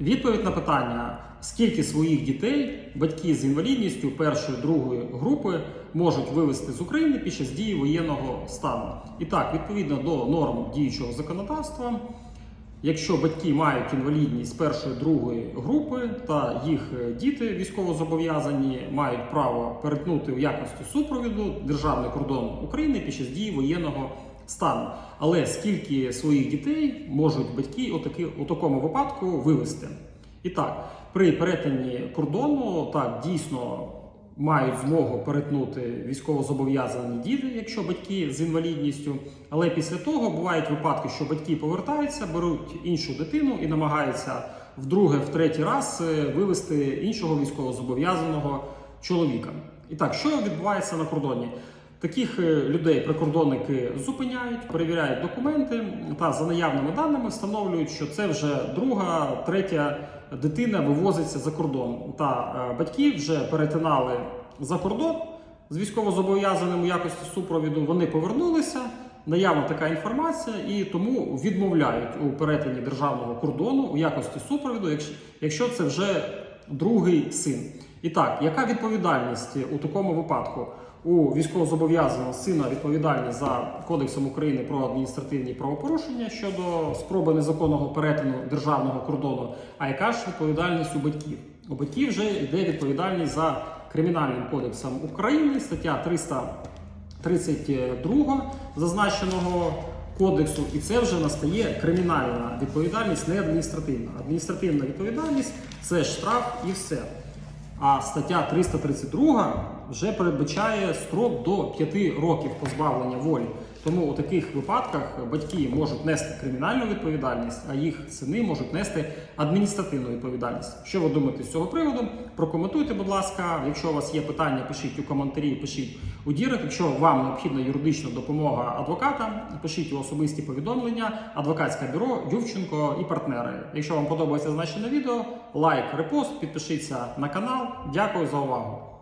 Відповідь на питання, скільки своїх дітей батьки з інвалідністю першої другої групи можуть вивезти з України під час дії воєнного стану. І так, відповідно до норм діючого законодавства, якщо батьки мають інвалідність першої другої групи та їх е, діти військовозобов'язані мають право перетнути у якості супровіду державний кордон України під час дії воєнного стану. Але скільки своїх дітей можуть батьки у, такому випадку вивезти? І так, при перетині кордону так дійсно мають змогу перетнути військовозобов'язані діти, якщо батьки з інвалідністю. Але після того бувають випадки, що батьки повертаються, беруть іншу дитину і намагаються вдруге, в третій раз е, вивезти іншого військовозобов'язаного чоловіка. І так, що відбувається на кордоні? Таких е, людей прикордонники зупиняють, перевіряють документи та за наявними даними встановлюють, що це вже друга, третя дитина вивозиться за кордон. Та е, батьки вже перетинали за кордон з військовозобов'язаним у якості супровіду. Вони повернулися. Наявна така інформація, і тому відмовляють у перетині державного кордону у якості супровіду, якщо, якщо це вже другий син. І так, яка відповідальність у такому випадку? У військовозобов'язаного сина відповідальність за Кодексом України про адміністративні правопорушення щодо спроби незаконного перетину державного кордону. А яка ж відповідальність у батьків? У батьків вже йде відповідальність за Кримінальним кодексом України, стаття 332 зазначеного кодексу, і це вже настає кримінальна відповідальність, не адміністративна. Адміністративна відповідальність це штраф і все. А стаття 332 вже передбачає строк до 5 років позбавлення волі. Тому у таких випадках батьки можуть нести кримінальну відповідальність, а їх сини можуть нести адміністративну відповідальність. Що ви думаєте з цього приводу? Прокоментуйте, будь ласка. Якщо у вас є питання, пишіть у коментарі, пишіть у Дірект. Якщо вам необхідна юридична допомога адвоката, пишіть у особисті повідомлення, адвокатське бюро, Ювченко і партнери. Якщо вам подобається значене відео, лайк, репост, підпишіться на канал. Дякую за увагу.